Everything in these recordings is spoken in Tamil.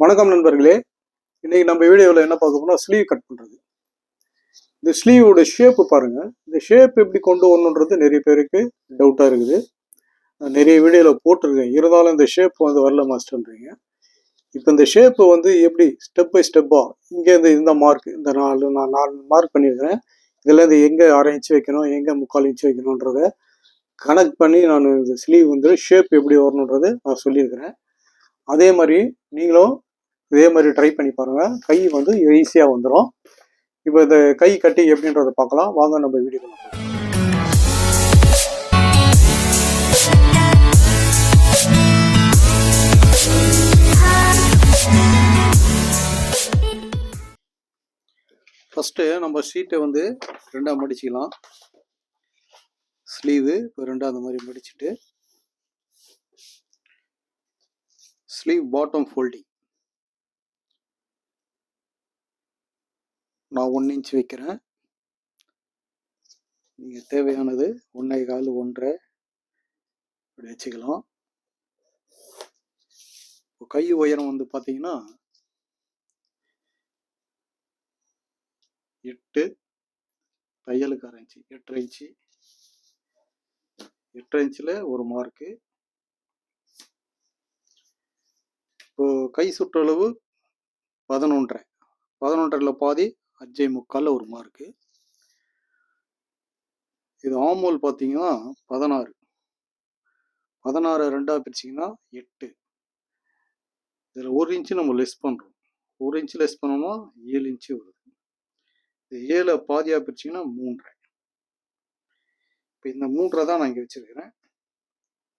வணக்கம் நண்பர்களே. இன்னைக்கு நம்ம வீடியோவில் என்ன பார்க்க போனால் ஸ்லீவ் கட் பண்ணுறது இந்த ஸ்லீவோட ஷேப்பு பாருங்கள் இந்த ஷேப் எப்படி கொண்டு வரணுன்றது நிறைய பேருக்கு டவுட்டாக இருக்குது. நான் நிறைய வீடியோவில் போட்டிருக்கேன். இருந்தாலும் இந்த ஷேப் வந்து வரல மாஸ்டர்ன்றீங்க. இப்போ இந்த ஷேப்பு வந்து எப்படி ஸ்டெப் பை ஸ்டெப்பாக இங்கேருந்து இந்த மார்க் இந்த நாலு நான் நாலு மார்க் பண்ணியிருக்கிறேன். இதுலேருந்து எங்கே அரை இன்ச்சு வைக்கணும் எங்கே முக்கால் இன்ச்சு வைக்கணுன்றத கனெக்ட் பண்ணி நான் இந்த ஸ்லீவ் வந்து ஷேப் எப்படி வரணுன்றதை நான் சொல்லியிருக்கிறேன். அதே மாதிரி நீங்களும் இதே மாதிரி ட்ரை பண்ணி பாருங்கள் கை வந்து ஈஸியாக வந்துடும் இப்போ இந்த கை கட்டி எப்படின்றத பார்க்கலாம். வாங்க நம்ம வீடியோ ஃபஸ்ட்டு நம்ம ஷீட்டை வந்து ரெண்டாக மடிச்சிக்கலாம். ஸ்லீவு இப்போ ரெண்டாக அந்த மாதிரி மடிச்சிட்டு ஸ்லீவ் பாட்டம் ஃபோல்டிங் நான் ஒன் இன்ச் வைக்கிறேன். நீங்கள் தேவையானது ஒன்றே கால் ஒன்றரை இப்படி வச்சுக்கலாம். இப்போ கை உயரம் வந்து பார்த்தீங்கன்னா எட்டு தையலுக்கு அரை இன்ச்சு எட்டரை இன்ச்சு எட்டரை இன்ச்சில் ஒரு மார்க்கு இப்போ கை சுற்றளவு பதினொன்றரை. பதினொன்றரையில் பாதி அஞ்சே முக்காலில் ஒரு மார்க்கு இது ஆமோல் பார்த்தீங்கன்னா பதினாறு. பதினாறு ரெண்டாக பிரிச்சிங்கன்னா எட்டு. இதில் ஒரு இன்ச்சு நம்ம லெஸ் பண்ணுறோம் ஒரு இன்ச்சு லெஸ் பண்ணோம்னா ஏழு இன்ச்சு வருது. இது ஏழை பாதியாக பிரிச்சிங்கன்னா மூன்றரை. இப்போ இந்த மூன்றரை தான் நான் இங்கே வச்சுருக்கிறேன்.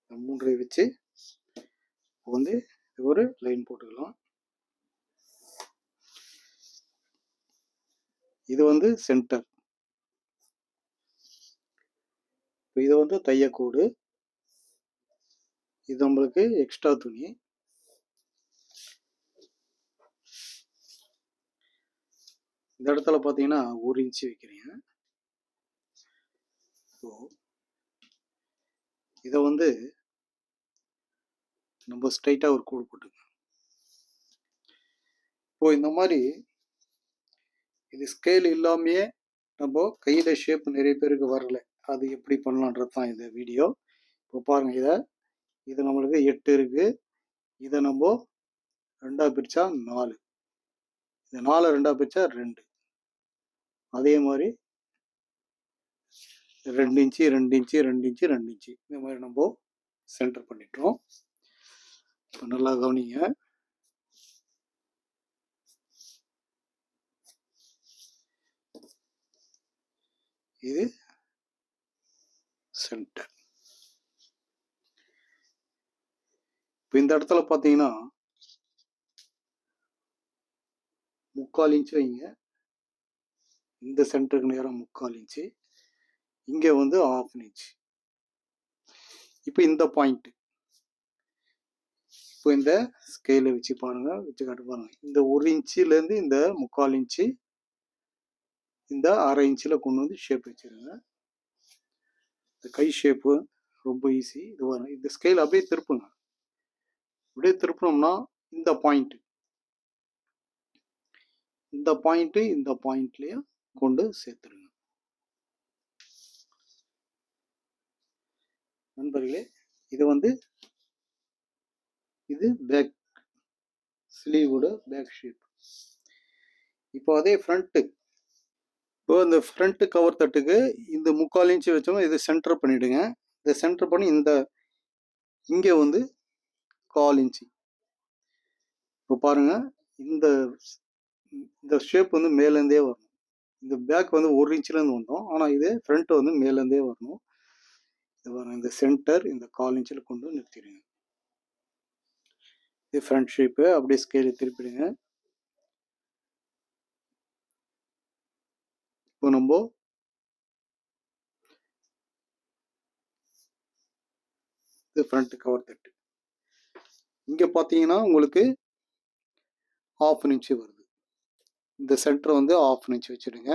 இந்த மூன்றரை வச்சு வந்து ஒரு லைன் போட்டுக்கலாம். இது வந்து சென்டர் இப்போ இது வந்து தையக்கூடு. இது நம்மளுக்கு எக்ஸ்ட்ரா துணி. இந்த இடத்துல பார்த்தீங்கன்னா ஒரு இன்ச்சு வைக்கிறீங்க. ஸோ இதை வந்து நம்ம ஸ்ட்ரைட்டாக ஒரு கூடு போட்டுங்க இப்போ இந்த மாதிரி இது ஸ்கேல் இல்லாமையே நம்ம கையில் ஷேப் நிறைய பேருக்கு வரல. அது எப்படி பண்ணலான்றது தான் இந்த வீடியோ இப்போ பாருங்கள் இதை இது நம்மளுக்கு எட்டு இருக்குது இதை நம்ம ரெண்டாக பிரித்தா நாலு. இந்த நாலு ரெண்டாக பிரித்தா ரெண்டு. அதே மாதிரி ரெண்டு இன்ச்சு ரெண்டு இன்ச்சு ரெண்டு இன்ச்சு ரெண்டு இன்ச்சு. இந்த மாதிரி நம்ம சென்டர் பண்ணிட்டோம். இப்போ நல்லா கவனிங்க. இது சென்டர் இப்போ இந்த இடத்துல பார்த்தீங்கன்னா முக்கால் இன்ச்சு வைங்க. இந்த சென்டருக்கு நேரம் முக்கால் இன்ச்சு இங்கே வந்து ஆஃப் இன்ச் இப்போ இந்த பாயிண்ட் இப்போ இந்த ஸ்கேலை வச்சு பாருங்க வச்சு காட்டு பாருங்க. இந்த ஒரு இன்ச்சிலேருந்து இந்த முக்கால் இன்ச்சு இந்த அரை இன்ச்சில் கொண்டு வந்து ஷேப் வச்சிருங்க. இந்த கை ஷேப்பு ரொம்ப ஈஸி இது வரும் இந்த ஸ்கேல் அப்படியே திருப்புங்க. அப்படியே திருப்பினோம்னா இந்த பாயிண்ட்டு இந்த பாயிண்ட்டு இந்த பாயிண்ட்லேயும் கொண்டு சேர்த்துருங்க. நண்பர்களே இது வந்து இது பேக் ஸ்லீவோட பேக் ஷேப் இப்போ அதே ஃப்ரண்ட்டு இப்போ இந்த ஃப்ரண்ட் கவர் தட்டுக்கு இந்த முக்கால் இன்ச்சு வச்சோம் இது சென்டர் பண்ணிவிடுங்க இதை சென்டர் பண்ணி இந்த இங்கே வந்து கால் இன்ச்சு இப்போ பாருங்கள் இந்த இந்த ஷேப் வந்து மேலேருந்தே வரணும். இந்த பேக் வந்து ஒரு இன்ச்சிலேருந்து வந்தோம். ஆனால் இது ஃப்ரண்ட் வந்து மேலேருந்தே வரணும். இது பாருங்க இந்த சென்டர் இந்த கால் இன்ச்சில் கொண்டு நிறுத்திடுங்க. இது ஃப்ரண்ட் ஷேப்பு அப்படியே ஸ்கேலு திருப்பிடுங்க. இப்போ நம்ம இது ஃப்ரண்ட் கவர் தட்டு இங்கே பார்த்தீங்கன்னா உங்களுக்கு ஆஃப் இன்ச்சு வருது. இந்த சென்டர் வந்து ஆஃப் இன்ச் வச்சுடுங்க.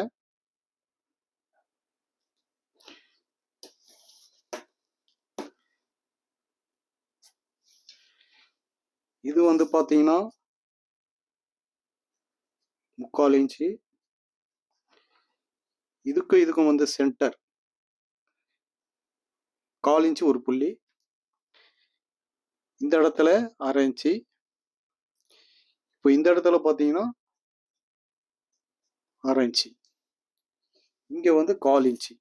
இது வந்து பார்த்தீங்கன்னா முக்கால் இன்ச்சு இதுக்கும் இதுக்கும் வந்து சென்டர் கால் இன்ச்சு ஒரு புள்ளி. இந்த இடத்துல அரை இன்ச்சு. இப்போ இந்த இடத்துல பார்த்தீங்கன்னா அரை இன்ச்சு. இங்கே வந்து கால் இன்ச்சு.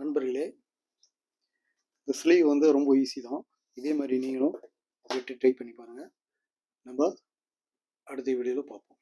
நண்பர்களே இந்த ஸ்லீவ் வந்து ரொம்ப ஈஸி தான். இதே மாதிரி நீங்களும் வெட்டி ட்ரை பண்ணி பாருங்கள் நம்ம அடுத்த வீடியோவில் பார்ப்போம்.